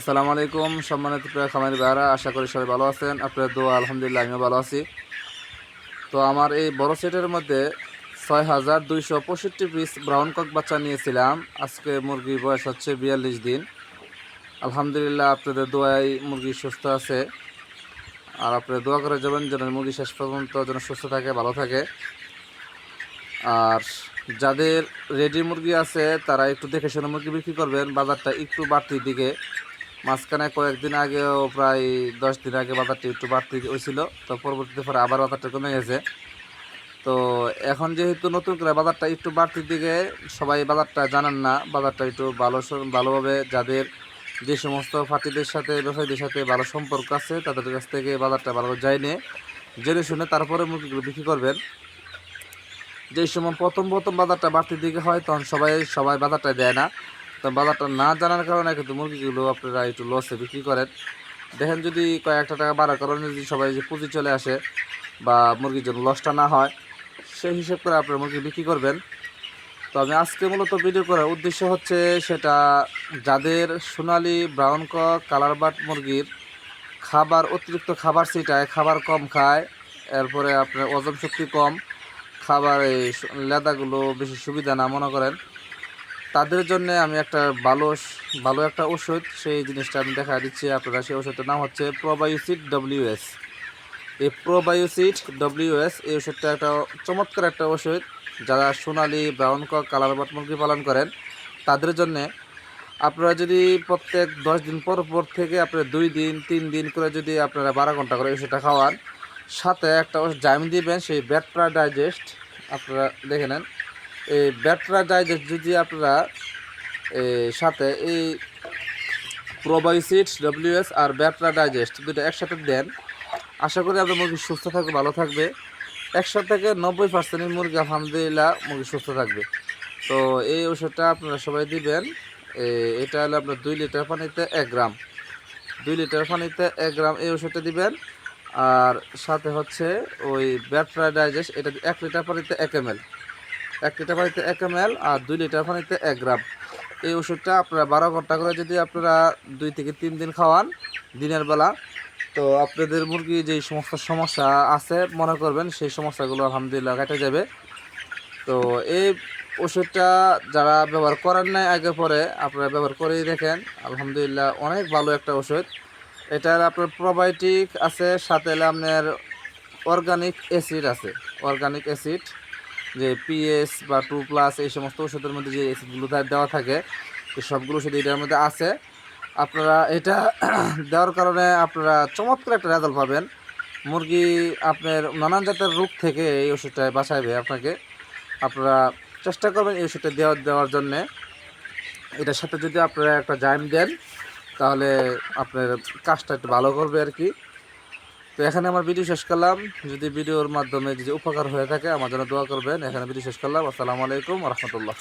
আসসালামু আলাইকুম, সম্মানিত প্রিয় খামারি ভাইরা আশা করি সবাই ভালো আছেন। আপনার দোয়া, আলহামদুলিল্লাহ, আমিও ভালো আছি। তো আমার এই বড় সেটের মধ্যে ছয় হাজার দুইশো পঁয়ষট্টি পিস ব্রাউন কক বাচ্চা নিয়েছিলাম। আজকে মুরগির বয়স হচ্ছে বিয়াল্লিশ দিন। আলহামদুলিল্লাহ, আপনাদের দোয়ায় মুরগি সুস্থ আছে। আর আপনারা দোয়া করে যাবেন যেন মুরগি শেষ পর্যন্ত যেন সুস্থ থাকে, ভালো থাকে। আর যাদের রেডি মুরগি আছে, তারা একটু দেখে শুনে মুরগি বিক্রি করবেন। বাজারটা একটু বাড়তির দিকে। মাঝখানে কয়েকদিন আগেও প্রায় দশ দিন আগে বাজারটা একটু বাড়তি হয়েছিল, তো পরবর্তীতে পরে আবার বাজারটা কমে গেছে। তো এখন যেহেতু নতুন করে বাজারটা একটু বাড়তির দিকে, সবাই বাজারটা জানেন না, বাজারটা একটু ভালো ভালোভাবে যাদের যে সমস্ত পার্টিদের সাথে, ব্যবসায়ীদের সাথে ভালো সম্পর্ক আছে, তাদের কাছ থেকে বাজারটা ভালো যায়নি জেনে শুনে তারপরে মুরগিগুলো বিক্রি করবেন। যে সময় প্রথম প্রথম বাজারটা বাড়তির দিকে হয়, তখন সবাই সবাই বাজারটা দেয় না। তো বাজারটা না জানার কারণে কিন্তু মুরগিগুলো আপনারা একটু লসে বিক্রি করেন। দেখেন যদি কয়েকটা টাকা বাড়ার কারণে যদি সবাই যে পুঁজি চলে আসে বা মুরগির জন্য লসটা না হয়, সেই হিসেব করে আপনারা মুরগি বিক্রি করবেন। তো আমি আজকে মূলত ভিডিও করার উদ্দেশ্য হচ্ছে সেটা যাদের Sonali brown cock colour but মুরগির খাবার, অতিরিক্ত খাবার সেটায় খাবার কম খায়, এরপরে আপনার ওজন শক্তি কম, খাবার এই লেদাগুলো বেশি সুবিধা না মনে করেন তাদের জন্য আমি একটা ভালো ভালো একটা ওষুধ, সেই জিনিসটা আমি দেখা দিচ্ছি আপনারা সেই ওষুধটার নাম হচ্ছে প্রোবায়োসিড ডব্লিউএস। এই প্রোবায়োসিড ডব্লিউএস, এই ওষুধটা একটা চমৎকার একটা ওষুধ। যারা Sonali, brown cock colour but মুরগি পালন করেন, তাদের জন্যে আপনারা যদি প্রত্যেক দশ দিন পর পর থেকে আপনারা দুই দিন, তিন দিন করে যদি আপনারা বারো ঘণ্টা করে ওষুধটা খাওয়ান, সাথে একটা জাইম দিবেন, সেই ব্যাটরা ডাইজেস্ট, আপনারা দেখে নেন। এই ব্যাটরা ডাইজেস্ট যদি আপনারা সাথে এই প্রোবায়োসিড ডব্লিউএস আর ব্যাটরা ডাইজেস্ট দুটো একসাথে দেন, আশা করি আপনার মুরগি সুস্থ থাকবে, ভালো থাকবে। একশো থেকে নব্বই পার্সেন্ট মুরগি আলহামদুলিল্লাহ মুরগি সুস্থ থাকবে। তো এই ওষুধটা আপনারা সবাই দিবেন এটা হলো আপনার দুই লিটার পানিতে এক গ্রাম। দুই লিটার পানিতে এক গ্রাম এই ওষুধটা দিবেন, আর সাথে হচ্ছে ওই ব্যাটরা ডাইজেস্ট, এটা এক লিটার পানিতে এক এম এক লিটার পানিতে এক এম আর দুই লিটার পানিতে এক গ্রাম। এই ওষুধটা আপনারা বারো ঘণ্টা করে যদি আপনারা দুই থেকে তিন দিন খাওয়ান দিনের বেলা, তো আপনাদের মুরগি যে সমস্ত সমস্যা আছে, মনে করবেন সেই সমস্যাগুলো আলহামদুলিল্লাহ কেটে যাবে। তো এই ওষুধটা যারা ব্যবহার করেন নাই আগে পরে, আপনারা ব্যবহার করেই দেখেন। আলহামদুলিল্লাহ অনেক ভালো একটা ওষুধ। এটার আপনার প্রোবায়োটিক আছে, সাথে আপনার অর্গানিক অ্যাসিড আছে। অর্গানিক অ্যাসিড যে পিএস বা টু প্লাস এই সমস্ত ওষুধের মধ্যে যে অ্যাসিডগুলো দেওয়া থাকে, এই সবগুলো ওষুধ এটার মধ্যে আছে। আপনারা এটা দেওয়ার কারণে আপনারা চমৎকার একটা রেজাল্ট পাবেন। মুরগি আপনার নানান জাতের রোগ থেকে এই ওষুধটা বাঁচাইবে আপনাকে। আপনারা চেষ্টা করবেন এই ওষুধটা দেওয়া দেওয়ার জন্যে। এটার সাথে যদি আপনারা একটা জাইম দেন, তাহলে আপনার কাজটা একটু ভালো করবে আর কি। তো এখানে আমার ভিডিও শেষ করলাম। যদি ভিডিওর মাধ্যমে যদি উপকার হয়ে থাকে, আমার জন্য দোয়া করবেন। এখানে ভিডিও শেষ করলাম। আসসালামু আলাইকুম রহমতুল্লাহ।